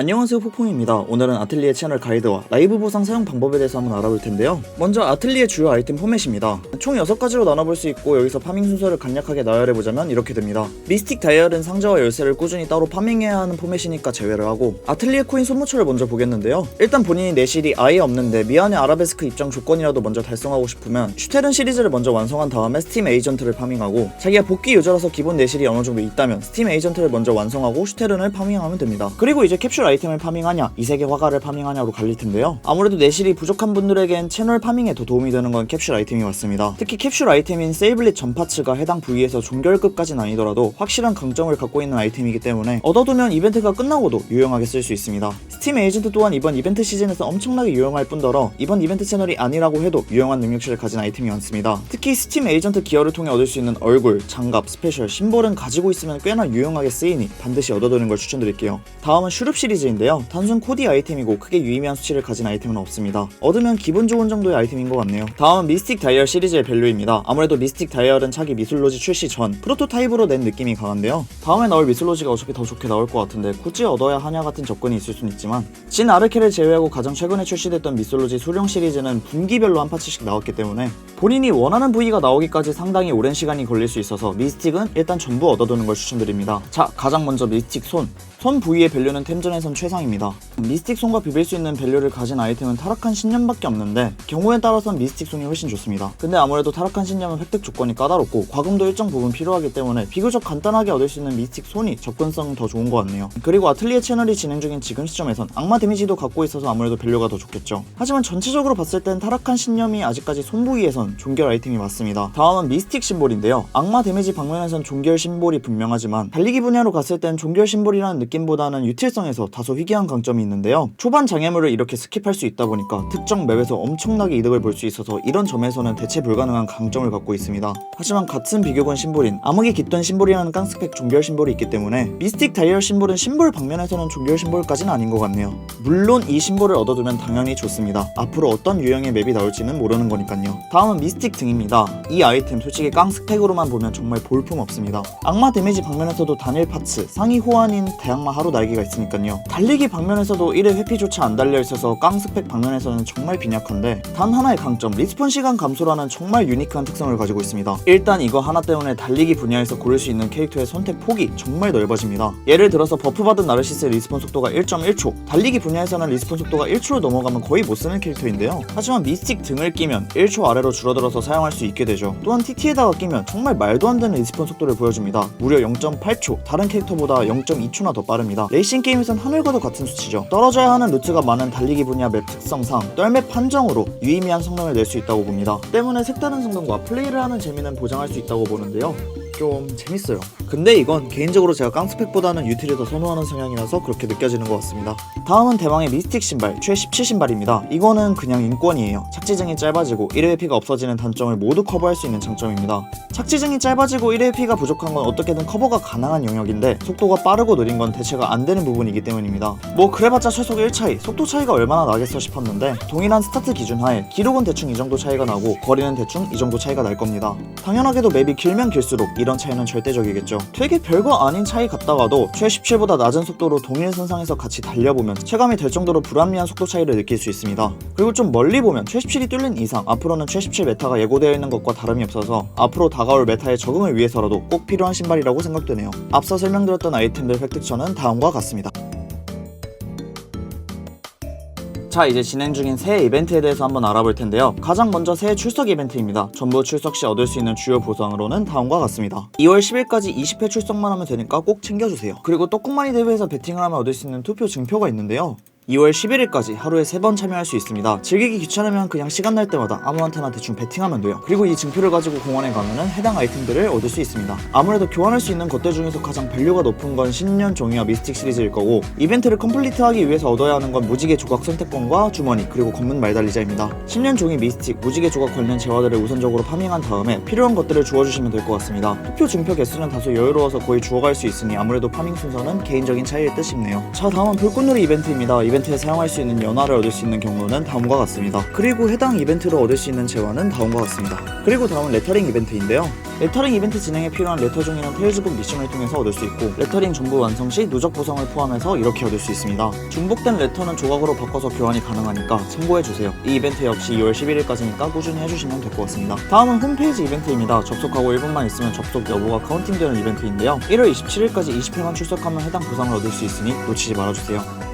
안녕하세요 폭풍입니다. 오늘은 아틀리에 채널 가이드와 라이브 보상 사용 방법에 대해서 한번 알아볼 텐데요. 먼저 아틀리에 주요 아이템 포맷입니다. 총 6가지로 나눠볼 수 있고 여기서 파밍 순서를 간략하게 나열해보자면 이렇게 됩니다. 미스틱 다이얼은 상자와 열쇠를 꾸준히 따로 파밍해야 하는 포맷이니까 제외를 하고 아틀리에 코인 소모처를 먼저 보겠는데요. 일단 본인이 내실이 아예 없는데 미안의 아라베스크 입장 조건이라도 먼저 달성하고 싶으면 슈테른 시리즈를 먼저 완성한 다음에 스팀 에이전트를 파밍하고 자기가 복귀 유저라서 기본 내실이 어느 정도 있다면 스팀 에이전트를 먼저 완성하고 슈테른을 파밍하면 됩니다. 그리고 이제 캡슐 아이템을 파밍하냐 이 세계 화가를 파밍하냐로 갈릴 텐데요. 아무래도 내실이 부족한 분들에겐 채널 파밍에 더 도움이 되는 건 캡슐 아이템이 맞습니다. 특히 캡슐 아이템인 세이블릿 전파츠가 해당 부위에서 종결급까지는 아니더라도 확실한 강점을 갖고 있는 아이템이기 때문에 얻어두면 이벤트가 끝나고도 유용하게 쓸 수 있습니다. 스팀 에이전트 또한 이번 이벤트 시즌에서 엄청나게 유용할 뿐더러 이번 이벤트 채널이 아니라고 해도 유용한 능력치를 가진 아이템이 많습니다. 특히 스팀 에이전트 기어를 통해 얻을 수 있는 얼굴, 장갑, 스페셜, 심볼은 가지고 있으면 꽤나 유용하게 쓰이니 반드시 얻어두는 걸 추천드릴게요. 다음은 슈룹 시리즈 인데요. 단순 코디 아이템이고 크게 유의미한 수치를 가진 아이템은 없습니다. 얻으면 기분 좋은 정도의 아이템인 것 같네요. 다음은 미스틱 다이얼 시리즈의 밸류입니다. 아무래도 미스틱 다이얼은 차기 미술로지 출시 전 프로토타입으로 낸 느낌이 강한데요. 다음에 나올 미술로지가 어차피 더 좋게 나올 것 같은데 굳이 얻어야 하냐 같은 접근이 있을 순 있지만 진 아르케를 제외하고 가장 최근에 출시됐던 미술로지 수령 시리즈는 분기별로 한 파츠씩 나왔기 때문에 본인이 원하는 부위가 나오기까지 상당히 오랜 시간이 걸릴 수 있어서 미스틱은 일단 전부 얻어두는 걸 추천드립니다. 자, 가장 먼저 미스틱 손. 손 부위의 밸류는 템전에선 최상입니다. 미스틱 손과 비빌 수 있는 밸류를 가진 아이템은 타락한 신념밖에 없는데 경우에 따라선 미스틱 손이 훨씬 좋습니다. 근데 아무래도 타락한 신념은 획득 조건이 까다롭고 과금도 일정 부분 필요하기 때문에 비교적 간단하게 얻을 수 있는 미스틱 손이 접근성은 더 좋은 것 같네요. 그리고 아틀리에 채널이 진행 중인 지금 시점에선 악마 데미지도 갖고 있어서 아무래도 밸류가 더 좋겠죠. 하지만 전체적으로 봤을 땐 타락한 신념이 아직까지 손 부위에선 종결 아이템이 맞습니다. 다음은 미스틱 심볼인데요. 악마 데미지 방면에선 종결 심볼이 분명하지만 달리기 분야로 갔을 땐 종결 심볼이라는 느낌보다는 유틸성에서 다소 희귀한 강점이 있는데요. 초반 장애물을 이렇게 스킵할 수 있다 보니까 특정 맵에서 엄청나게 이득을 볼 수 있어서 이런 점에서는 대체 불가능한 강점을 갖고 있습니다. 하지만 같은 비교군 심볼인 암흑이 깃든 심볼이라는 깡스펙 종결 심볼이 있기 때문에 미스틱 다이얼 심볼은 심볼 방면에서는 종결 심볼까지는 아닌 것 같네요. 물론 이 심볼을 얻어두면 당연히 좋습니다. 앞으로 어떤 유형의 맵이 나올지는 모르는 거니까요. 다음은 미스틱 등입니다. 이 아이템 솔직히 깡스펙으로만 보면 정말 볼품 없습니다. 악마 데미지 방면에서도 단일 파츠, 상위 호환인 대 악마 하루 날개가 있으니까요. 달리기 방면에서도 1회 회피조차 안 달려 있어서 깡 스펙 방면에서는 정말 빈약한데 단 하나의 강점 리스폰 시간 감소라는 정말 유니크한 특성을 가지고 있습니다. 일단 이거 하나 때문에 달리기 분야에서 고를 수 있는 캐릭터의 선택 폭이 정말 넓어집니다. 예를 들어서 버프 받은 나르시스의 리스폰 속도가 1.1초, 달리기 분야에서는 리스폰 속도가 1초를 넘어가면 거의 못 쓰는 캐릭터인데요. 하지만 미스틱 등을 끼면 1초 아래로 줄어들어서 사용할 수 있게 되죠. 또한 TT에다가 끼면 정말 말도 안 되는 리스폰 속도를 보여줍니다. 무려 0.8초, 다른 캐릭터보다 0.2초나 더 빠릅니다. 레이싱 게임에선 하늘과도 같은 수치죠. 떨어져야 하는 루트가 많은 달리기 분야 맵 특성상 떨맵 판정으로 유의미한 성능을 낼 수 있다고 봅니다. 때문에 색다른 성능과 플레이를 하는 재미는 보장할 수 있다고 보는데요. 좀 재밌어요. 근데 이건 개인적으로 제가 깡스펙보다는 유틸을 더 선호하는 성향이라서 그렇게 느껴지는 것 같습니다. 다음은 대망의 미스틱 신발, 최 17 신발입니다. 이거는 그냥 인권이에요. 착지증이 짧아지고 1회 피가 없어지는 단점을 모두 커버할 수 있는 장점입니다. 착지증이 짧아지고 1회 피가 부족한 건 어떻게든 커버가 가능한 영역인데 속도가 빠르고 느린 건 대체가 안 되는 부분이기 때문입니다. 뭐 그래봤자 최속 1차이, 속도 차이가 얼마나 나겠어 싶었는데 동일한 스타트 기준 하에 기록은 대충 이 정도 차이가 나고 거리는 대충 이 정도 차이가 날 겁니다. 당연하게도 맵이 길면 길수록 이런 차이는 절대적이겠죠. 되게 별거 아닌 차이 같다가도 최 17보다 낮은 속도로 동일 선상에서 같이 달려보면 체감이 될 정도로 불합리한 속도 차이를 느낄 수 있습니다. 그리고 좀 멀리 보면 최 17이 뚫린 이상 앞으로는 최17 메타가 예고되어 있는 것과 다름이 없어서 앞으로 다가올 메타에 적응을 위해서라도 꼭 필요한 신발이라고 생각되네요. 앞서 설명드렸던 아이템들 획득처는 다음과 같습니다. 자 이제 진행 중인 새해 이벤트에 대해서 한번 알아볼 텐데요. 가장 먼저 새해 출석 이벤트입니다. 전부 출석 시 얻을 수 있는 주요 보상으로는 다음과 같습니다. 2월 10일까지 20회 출석만 하면 되니까 꼭 챙겨주세요. 그리고 떡국마니 대회에서 배팅을 하면 얻을 수 있는 투표 증표가 있는데요 2월 11일까지 하루에 3번 참여할 수 있습니다. 즐기기 귀찮으면 그냥 시간 날 때마다 아무한테나 대충 배팅하면 돼요. 그리고 이 증표를 가지고 공원에 가면은 해당 아이템들을 얻을 수 있습니다. 아무래도 교환할 수 있는 것들 중에서 가장 밸류가 높은 건 신년 종이와 미스틱 시리즈일 거고 이벤트를 컴플리트하기 위해서 얻어야 하는 건 무지개 조각 선택권과 주머니 그리고 검은 말달리자입니다. 신년 종이 미스틱, 무지개 조각 관련 재화들을 우선적으로 파밍한 다음에 필요한 것들을 주워주시면 될 것 같습니다. 투표 증표 개수는 다소 여유로워서 거의 주워갈 수 있으니 아무래도 파밍 순서는 개인적인 차이일 듯 싶네요. 자 다음은 불꽃놀이 이벤트입니다. 이벤트 이벤트에 사용할 수 있는 연화를 얻을 수 있는 경로는 다음과 같습니다. 그리고 해당 이벤트로 얻을 수 있는 재화는 다음과 같습니다. 그리고 다음은 레터링 이벤트인데요. 레터링 이벤트 진행에 필요한 레터 종이는 테일즈북 미션을 통해서 얻을 수 있고 레터링 전부 완성 시 누적 보상을 포함해서 이렇게 얻을 수 있습니다. 중복된 레터는 조각으로 바꿔서 교환이 가능하니까 참고해주세요. 이 이벤트 역시 2월 11일까지니까 꾸준히 해주시면 될 것 같습니다. 다음은 홈페이지 이벤트입니다. 접속하고 1분만 있으면 접속 여부가 카운팅되는 이벤트인데요. 1월 27일까지 20회만 출석하면 해당 보상을 얻을 수 있으니 놓치지 말아주세요.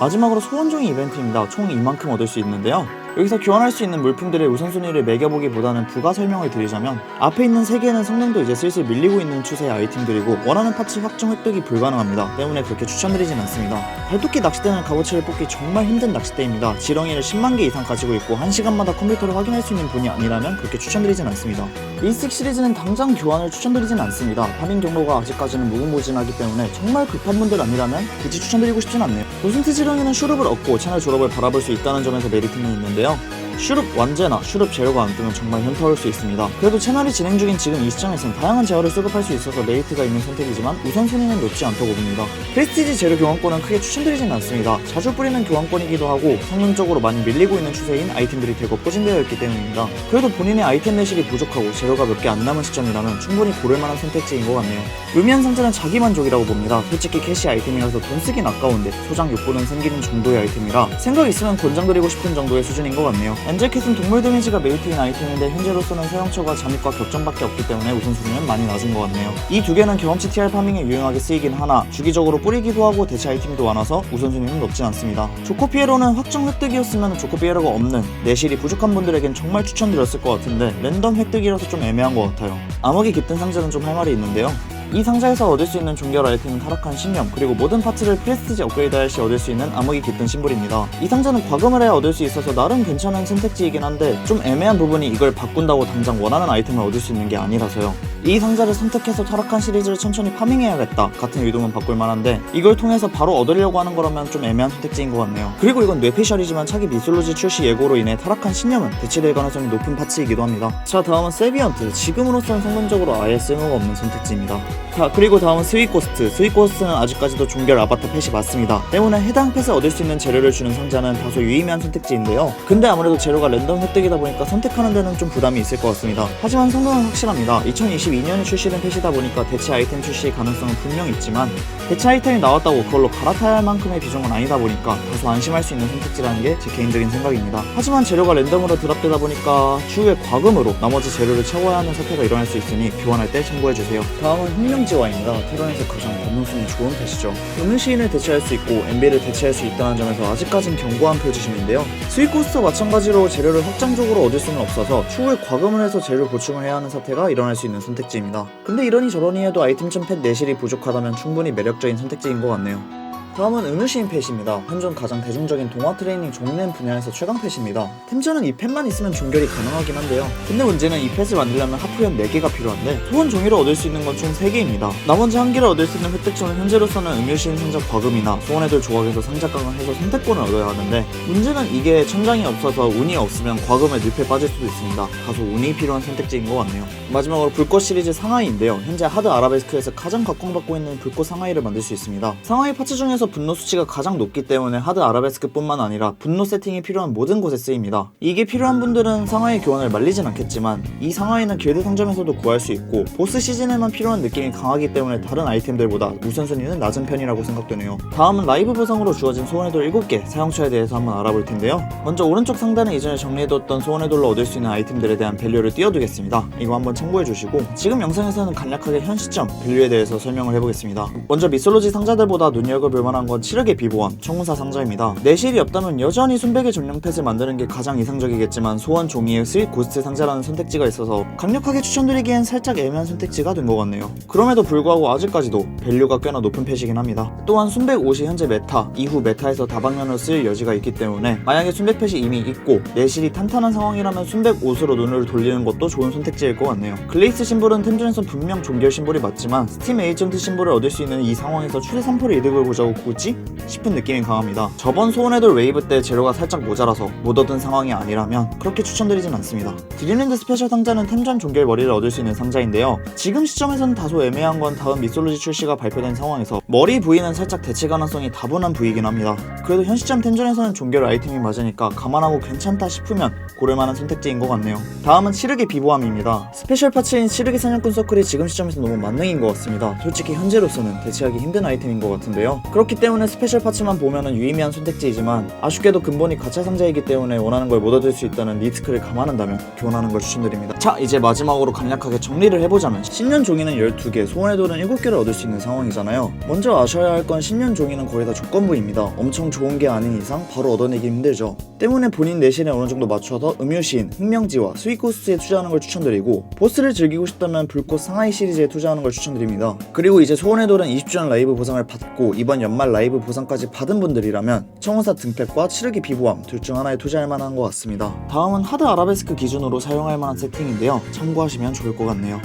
마지막으로 소원종이 이벤트입니다. 총 이만큼 얻을 수 있는데요. 여기서 교환할 수 있는 물품들의 우선순위를 매겨보기보다는 부가 설명을 드리자면 앞에 있는 3개는 성능도 이제 슬슬 밀리고 있는 추세의 아이템들이고 원하는 파츠 확정 획득이 불가능합니다. 때문에 그렇게 추천드리진 않습니다. 발토끼 낚싯대는 값어치를 뽑기 정말 힘든 낚싯대입니다. 지렁이를 10만 개 이상 가지고 있고 1시간마다 컴퓨터를 확인할 수 있는 분이 아니라면 그렇게 추천드리진 않습니다. 일식 시리즈는 당장 교환을 추천드리진 않습니다. 파밍 경로가 아직까지는 무궁무진하기 때문에 정말 급한 분들 아니라면 굳이 추천드리고 싶진 않네요. 도슨트 지렁이는 슈룹을 얻고 채널 졸업을 바라볼 수 있다는 점에서 메리트는 있는데 요. 슈룹 완제나 슈룹 재료가 안 뜨면 정말 현타올 수 있습니다. 그래도 채널이 진행 중인 지금 이 시점에선 다양한 재료를 수급할 수 있어서 메리트가 있는 선택이지만 우선순위는 높지 않다고 봅니다. 프레스티지 재료 교환권은 크게 추천드리진 않습니다. 자주 뿌리는 교환권이기도 하고 성능적으로 많이 밀리고 있는 추세인 아이템들이 대거 포진되어 있기 때문입니다. 그래도 본인의 아이템 내실이 부족하고 재료가 몇 개 안 남은 시점이라면 충분히 고를 만한 선택지인 것 같네요. 루미안 상자는 자기 만족이라고 봅니다. 솔직히 캐시 아이템이라서 돈 쓰긴 아까운데 소장 욕구는 생기는 정도의 아이템이라 생각 있으면 권장드리고 싶은 정도의 수준인 것 같네요. 엔젤캣은 동물 데미지가 메리트인 아이템인데 현재로서는 사용처가 잠입과 격전밖에 없기 때문에 우선순위는 많이 낮은 것 같네요. 이 두 개는 경험치 TR 파밍에 유용하게 쓰이긴 하나 주기적으로 뿌리기도 하고 대체 아이템도 많아서 우선순위는 높진 않습니다. 조코피에로는 확정 획득이었으면 조코피에로가 없는 내실이 부족한 분들에겐 정말 추천드렸을 것 같은데 랜덤 획득이라서 좀 애매한 것 같아요. 암흑이 깃든 상자는 좀 할 말이 있는데요. 이 상자에서 얻을 수 있는 종결 아이템은 타락한 신념 그리고 모든 파츠를 프레스티지 업그레이드할 시 얻을 수 있는 암흑이 깃든 심볼입니다. 이 상자는 과금을 해야 얻을 수 있어서 나름 괜찮은 선택지이긴 한데 좀 애매한 부분이 이걸 바꾼다고 당장 원하는 아이템을 얻을 수 있는 게 아니라서요. 이 상자를 선택해서 타락한 시리즈를 천천히 파밍해야겠다 같은 의도는 바꿀 만한데 이걸 통해서 바로 얻으려고 하는 거라면 좀 애매한 선택지인 것 같네요. 그리고 이건 뇌피셜이지만 차기 미솔로지 출시 예고로 인해 타락한 신념은 대체될 가능성이 높은 파츠이기도 합니다. 자 다음은 세비언트 지금으로서는 성능적으로 아예 쓸모가 없는 선택지입니다. 자 그리고 다음은 스위코스트 스위코스트는 아직까지도 종결 아바타 펫이 맞습니다 때문에 해당 펫을 얻을 수 있는 재료를 주는 상자는 다소 유의미한 선택지인데요 근데 아무래도 재료가 랜덤 획득이다 보니까 선택하는 데는 좀 부담이 있을 것 같습니다 하지만 성능은 확실합니다 2022년에 출시된 펫이다 보니까 대체 아이템 출시 가능성은 분명 있지만 대체 아이템이 나왔다고 그걸로 갈아타야 할 만큼의 비중은 아니다 보니까 다소 안심할 수 있는 선택지라는 게 제 개인적인 생각입니다 하지만 재료가 랜덤으로 드랍되다 보니까 추후에 과금으로 나머지 재료를 채워야 하는 사태가 일어날 수 있으니 교환할 때 참고해주세요 다음은 혁명지화입니다. 테런에서 가장 범용성이 좋은 펫이죠. 음유 시인을 대체할 수 있고 MB를 대체할 수 있다는 점에서 아직까진 견고한 표지심인데요. 스위코스트와 마찬가지로 재료를 확장적으로 얻을 수는 없어서 추후에 과금을 해서 재료 보충을 해야 하는 사태가 일어날 수 있는 선택 지입니다. 근데 이러니 저러니 해도 아이템 펫 내실이 부족하다면 충분히 매력적인 선택지인 것 같네요. 다음은 음유시인 펫입니다. 현존 가장 대중적인 동화 트레이닝 종랜 분야에서 최강 펫입니다. 템전은 이 펫만 있으면 종결이 가능하긴 한데요. 근데 문제는 이 펫을 만들려면 하프연 4개가 필요한데 소원 종이를 얻을 수 있는 건 총 3개입니다. 나머지 한 개를 얻을 수 있는 획득처는 현재로서는 음유시인 상자 과금이나 소원애들 조각에서 상자깡을 해서 선택권을 얻어야 하는데 문제는 이게 천장이 없어서 운이 없으면 과금에 늪에 빠질 수도 있습니다. 다소 운이 필요한 선택지인 것 같네요. 마지막으로 불꽃 시리즈 상하이인데요. 현재 하드 아라베스크에서 가장 각광받고 있는 불꽃 상하이를 만들 수 있습니다. 상하이 파츠 중에서 분노 수치가 가장 높기 때문에 하드 아라베스크뿐만 아니라 분노 세팅이 필요한 모든 곳에 쓰입니다. 이게 필요한 분들은 상하이 교환을 말리진 않겠지만 이 상하이는 길드 상점에서도 구할 수 있고 보스 시즌에만 필요한 느낌이 강하기 때문에 다른 아이템들보다 우선순위는 낮은 편이라고 생각되네요. 다음은 라이브 보상으로 주어진 소원의 돌 7개 사용처에 대해서 한번 알아볼 텐데요. 먼저 오른쪽 상단에 이전에 정리해뒀던 소원의 돌로 얻을 수 있는 아이템들에 대한 밸류를 띄워두겠습니다. 이거 한번 참고해 주시고 지금 영상에서는 간략하게 현 시점 밸류에 대해서 설명을 해보겠습니다. 먼저 미솔로지 상자들보다 눈여겨볼 만한 건 치력의 비보함 청문사 상자입니다. 내실이 없다면 여전히 순백의 전용 펫을 만드는 게 가장 이상적이겠지만 소원 종이의 스윗 고스트 상자라는 선택지가 있어서 강력하게 추천드리기엔 살짝 애매한 선택지가 된 것 같네요. 그럼에도 불구하고 아직까지도 밸류가 꽤나 높은 펫이긴 합니다. 또한 순백 옷이 현재 메타 이후 메타에서 다방면으로 쓸 여지가 있기 때문에 만약에 순백 펫이 이미 있고 내실이 탄탄한 상황이라면 순백 옷으로 눈을 돌리는 것도 좋은 선택지일 것 같네요. 글레이스 심볼은 템전에서 분명 종결 심볼이 맞지만 스팀 에이전트 심볼을 얻을 수 있는 이 상황에서 추세 3% 이득을 보자고 뭐지? 싶은 느낌이 강합니다. 저번 소원해돌 웨이브 때 재료가 살짝 모자라서 못 얻은 상황이 아니라면 그렇게 추천드리진 않습니다. 드림랜드 스페셜 상자는 템전 종결 머리를 얻을 수 있는 상자인데요. 지금 시점에서는 다소 애매한 건 다음 미솔로지 출시가 발표된 상황에서 머리 부위는 살짝 대체 가능성이 다분한 부위이긴 합니다. 그래도 현 시점 템전에서는 종결 아이템이 맞으니까 감안하고 괜찮다 싶으면 고를만한 선택지인 것 같네요. 다음은 치르기 비보함입니다. 스페셜 파츠인 치르기 사냥꾼 서클이 지금 시점에서 너무 만능인 것 같습니다. 솔직히 현재로서는 대체하기 힘든 아이템인 것 같은데요. 그렇 기 때문에 스페셜 파츠만 보면은 유의미한 선택지이지만 아쉽게도 근본이 가차 상자이기 때문에 원하는 걸 못 얻을 수 있다는 리스크를 감안한다면 교환하는 걸 추천드립니다. 자 이제 마지막으로 간략하게 정리를 해보자면 신년 종이는 12개, 소원의 돌은 7개를 얻을 수 있는 상황이잖아요. 먼저 아셔야 할 건 신년 종이는 거의 다 조건부입니다. 엄청 좋은 게 아닌 이상 바로 얻어내기 힘들죠. 때문에 본인 내신에 어느 정도 맞춰서 음유시인, 흑명지와 스위코스에 투자하는 걸 추천드리고 보스를 즐기고 싶다면 불꽃 상하이 시리즈에 투자하는 걸 추천드립니다. 그리고 이제 소원의 돌은 20주년 라이브 보상을 받고 이번 연말 라이브 보상까지 받은 분들이라면 청원사 등팩과 치르기 비보함 둘 중 하나에 투자할 만한 것 같습니다. 다음은 하드 아라베스크 기준으로 사용할 만한 세팅인데요. 참고하시면 좋을 것 같네요.